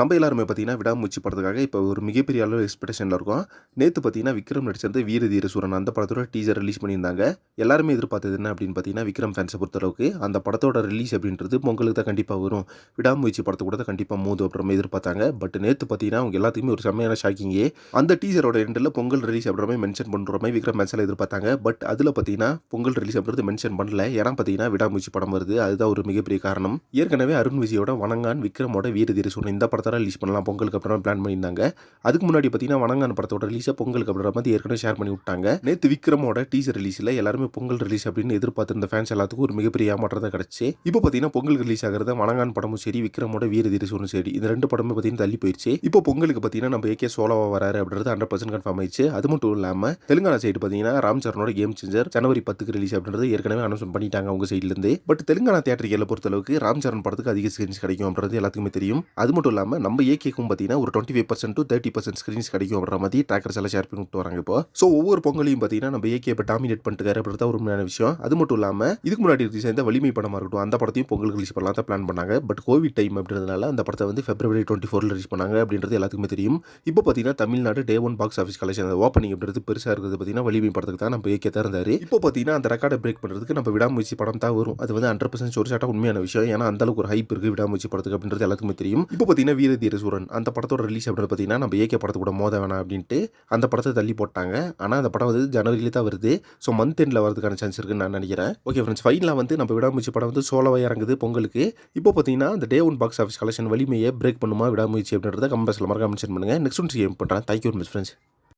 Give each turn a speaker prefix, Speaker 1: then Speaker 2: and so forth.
Speaker 1: நம்ம எல்லாருமே பார்த்தீங்கன்னா விடாமூச்சி படத்துக்காக இப்போ ஒரு மிகப்பெரிய அளவு எக்ஸ்பெக்டேஷனில் இருக்கும். நேற்று பார்த்தீங்கன்னா விக்ரம் நடிச்சிருந்த வீர தீர சூரன் அந்த படத்தோட டீசர் ரிலீஸ் பண்ணியிருந்தாங்க. எல்லாருமே எதிர்பார்த்தது என்ன அப்படின்னு பார்த்தீங்கன்னா விக்ரம் ஃபேன்ஸை பொறுத்தளவுக்கு அந்த படத்தோட ரிலீஸ் அப்படின்றது பொங்கலுக்கு தான் கண்டிப்பாக வரும். விடாமுயற்சி படத்தை கூட தான் கண்டிப்பாக மோது அப்புறம் எதிர்பார்த்தாங்க. பட் நேற்று பார்த்தீங்கன்னா அவங்க எல்லாத்துக்குமே ஒரு செம்மையான ஷாக்கிங்கே அந்த டீசரோட எண்டில் பொங்கல் ரிலீஸ் அப்படின்ற மாதிரி மென்ஷன் பண்ணுற மாதிரி விக்ரம் ஃபேன்ஸில் எதிர்பார்த்தாங்க. பட் அதில் பார்த்தீங்கன்னா பொங்கல் ரிலீஸ் அப்படின்றது மென்ஷன் பண்ணல. ஏன்னா பார்த்தீங்கன்னா விடாமுயற்சி படம் வருது. அதுதான் ஒரு மிகப்பெரிய காரணம். ஏற்கனவே அருண் விஜயோட வணங்கான் விக்ரமோட வீர தீர சூரன் இந்த படத்தை ரிலீஸ் பண்ணலாம். பொங்கலுக்கு அப்புறம் பிளான் பண்ணியிருந்தாங்க. அதுக்கு முன்னாடி பார்த்தீங்கன்னா வணங்கான படத்தோட ரிலீஸை பொங்கலுக்கு அப்புறம் வந்து ஏற்கனவே ஷேர் பண்ணி விட்டாங்க. நேற்று விக்ரமோட டீசர் ரிலீஸில் எல்லாருமே பொங்கல் ரிலீஸ் அப்படின்னு எதிர்பார்த்திருந்த ஃபேன்ஸ் எல்லாத்துக்கும் ஒரு மிகப்பெரிய ஏமாற்றம் தான் கிடச்சி. இப்போ பார்த்தீங்கன்னா பொங்கல் ரிலீஸ் ஆகிறத வணங்கான் படமும் சரி விக்ரமோட வீர தீர சரி இந்த ரெண்டு படமே பார்த்தீங்கன்னா தள்ளி போயிடுச்சு இப்போ பொங்கலுக்கு பார்த்தீங்கன்னா நம்ம ஏகே சோலோவா வராரு அப்படின்றது ஹண்ட்ரட் பர்சன்ட் கன்ஃபார்ம் ஆயிடுச்சு. அது மட்டும் இல்லாமல் தெலுங்கானா சைடு பார்த்தீங்கன்னா ராம் சரணோட கேம் சேஞ்சர் ஜனவரி பத்துக்கு ரிலீஸ் அப்படின்றது ஏற்கனவே அனௌன்ஸ் பண்ணிட்டாங்க அவங்க சைட்லேருந்து பட் தெலுங்கானா தியேட்டரிக்கலை பொறுத்தளவுக்கு ராம் சரண் படத்துக்கு அதிக ஸ்கிரீன்ஸ் கிடைக்கும் அப்படின்றது எல்லாத்துக்குமே தெரியும். அது மட்டும் இல்லாமல் நம்ம ஏகேக்கும் பார்த்தீங்கன்னா ஒரு twenty five percent to thirty percent screens கிடைக்கும் அப்படின்ற மாதிரி ட்ராக்கர்ஸ் எல்லாம் ஷேர் பண்ணி விட்டு வராங்க இப்போ. ஸோ ஒவ்வொரு பொங்கலையும் பார்த்தீங்கன்னா நம்ம ஏகே இப்போ டாமினேட் பண்ணிட்டு அப்படின்றத ஒரு உண்மையான விஷயம். அது மட்டும் இல்லாமல் இதுக்கு முன்னாடி ரிலீஸ் ஆயிருந்த வலிமை படமாக இருக்கட்டும் அந்த படத்தையும் பொங்கல் ரிலீஸ் பண்ணலாம் தான் பிளான் பண்ணாங்க. பட் கோவிட் டைம் அப்படின்றதுனால அந்த படத்தை வந்து பிப்ரவரி டுவெண்ட்டி ஃபோரில் ரிலீஸ் பண்ணாங்க அப்படின்றது எல்லாத்துக்குமே தெரியும். இப்போ பார்த்தீங்கன்னா Tamil Nadu day one box office collection அந்த ஓப்பனிங் அப்படின்றது பெருசாக இருக்கிறது பார்த்தீங்கன்னா வலிமை படத்துக்கு தான் நம்ம ஏகே தான் இருந்தார். இப்போ பார்த்தீங்கன்னா அந்த ரெக்கார்டை பிரேக் பண்ணுறதுக்கு நம்ம விடாமுயற்சி படம் தான் வரும். அது வந்து ஹண்ட்ரட் பர்சன்ட் ஒரு சாட்டா உண்மையான விஷயம். ஏன்னா அந்த அளவுக்கு ஒரு ஹைப் இருக்குது விடாமுயற்சி படத்துக்கு அப்படின்றது எல்லாத்துக்குமே தெரியும். இப்போ பார்த்தீங்கன்னா வீர தீர சூரன் அந்த படத்தோட ரிலீஸ் அப்படின்னு பார்த்தீங்கன்னா நம்ம ஏகே படத்தை கூட மோத வேணாம் அப்படின்ட்டு அந்த படத்தை தள்ளி போட்டாங்க. ஆனால் அந்த படம் வந்து ஜனவரியிலே தான் வருது. ஸோ மந்த் எண்டில் வரதுக்கான சான்ஸ் இருக்குன்னு நான் நினைக்கிறேன். ஓகே ஃப்ரெண்ட்ஸ் ஃபைனலாக வந்து நம்ம விடாமுயற்சி படம் வந்து சோலோவாக இறங்குது பொங்கலுக்கு. இப்போ பார்த்தீங்கன்னா அந்த day one box office collection வலிமையை பிரேக் பண்ணுமா விடாமுயற்சி அப்படின்றத கமெண்ட்ஸில் மறக்காம மென்ஷன் பண்ணுங்கள் நெக்ஸ்ட் ஒன் சேம் பண்ணுறேன் தேங்க்யூ மிஸ் ஃப்ரெண்ட்ஸ்